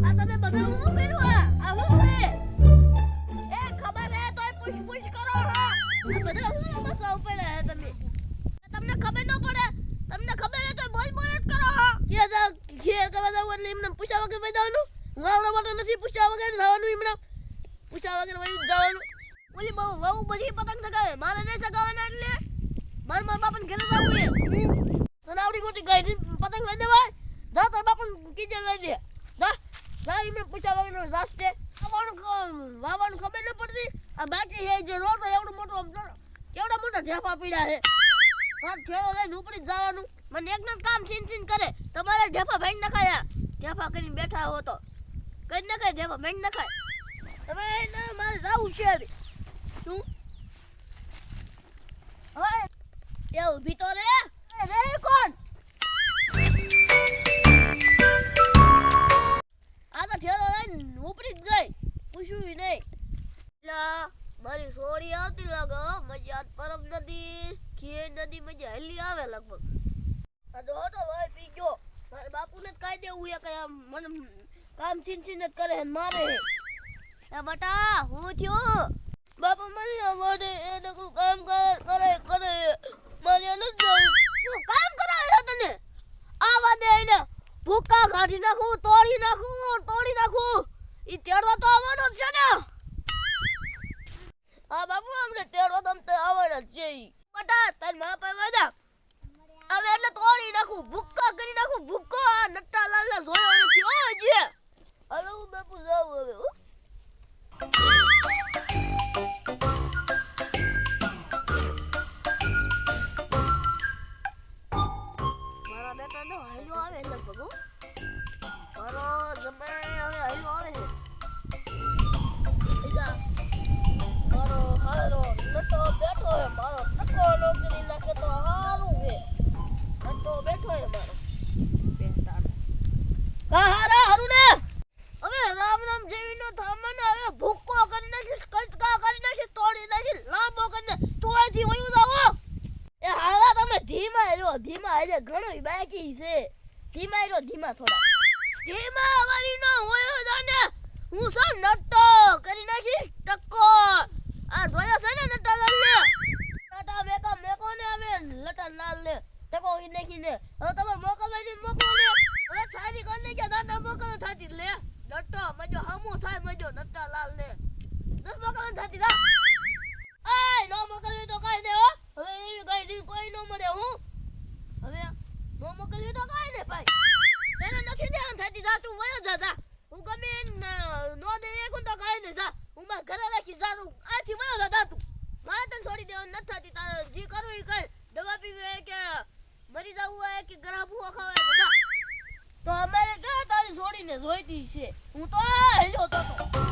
આ તમે બધા હું કર્યું? આ આ હું છે? એ ખબર હે, તોય પૂછ પૂછ કરો, હા. આ બધા હું બસા ઉપર હે તમે. તમને ખબર ન પડે? તમને ખબર હે તો બોલ બોલ જ કરો, હા. કે જા ઘેર કરવા જાવ એટલે વગર નથી પૂછ્યા વગર જવાનું એમને. પૂછ્યા વગર વઈ જવાનું. ઓલી બહુ બહુ બધી પતંગ સગાવે મારે નહીં સગાવવાના એટલે? મારા મારા બાપન ઘરે જવું છે. તને આવડી મોટી ગાડી પતંગ લઈ દેવાય જા, તાર બાપન કીજે લઈ દે. જા. જા, એમને પૂછ્યા વગર જાસ છે. વાવાનું ખબર ન પડતી. આ બાકી હે જે રોડ એવડો મોટો તો કેવડા મોટા ઢેફા પીડ્યા છે. પણ ખેડો લઈને ઉપડી જ જવાનું. મને એકનું કામ છીન છીન કરે. તમારે ઢેફા ભાઈ નખાયા. ઢેફા કરીને બેઠા હો તો. કઈ નખાય, ઢેફા ભાઈ નખાય. એને મારે જવું છે. શું? હવે એ ઊભી તો રે. રે કોણ? આ તો ઠેલો લઈને ઉપડી જ ગઈ. પૂછ્યું નહીં. લા મારી સોરી આવતી લાગે હો. મજા પરમ નદી ખીએ નદી મજા હેલી આવે લગભગ. આ તો હતો લોહી પી ગયો. મારે બાપુને જ કાઈ દેવું એ કઈ આમ મને કામ છીન છીન જ કરે મારે. એ બટા હું થયું? બાપા મને અમારે નકરું કામ કરે કરે મારે નથી જવું કામ કરાવે છે તને આવા દે એને ભૂકા કાઢી નાખું તોડી નાખું તોડી નાખું ઈ તેડવા તો આવવાનો છે ને હા બાપુ અમને તેડવા તો અમને આવવાના છે બટા તાર મા પર વાદા હવે એટલે તોડી નાખું ભૂક્કા કરી નાખું ભૂક્કો આ નટ્ટા લાલ જોયો નથી હો હજી એટલે ઘણું બાકી છે ધીમા રો ધીમા થોડા ધીમા વાળી નો હોય દાને હું સર નટો કરી નાખી ટક્કો આ જોયો છે ને નટા લાલ ને ટાટા મેકા મેકો ને આવે લટા લાલ ને ટકો ઈ નાખી ને હવે તમે મોકલવાની મોકલો ને હવે સારી કરી કે દાદા મોકલ થાતી લે નટો મજો હમો થાય મજો નો મોકલવી તો કાઈ દે ભાઈ તેને નથી દેવાનું થતી જા તું વયો જા જા હું ગમે નો દે એક તો કાઈ ને જા હું મારા ઘરે રાખી જા તું આથી વયો જા જા તું મારે તને છોડી દેવાનું નથી થતી તારે જે કરવું એ કર દવા પીવે કે મરી જવું હોય કે ગળા ભૂવા ખાવા જા તો અમારે ક્યાં તારી છોડીને જોઈતી છે હું તો હેલ્યો તો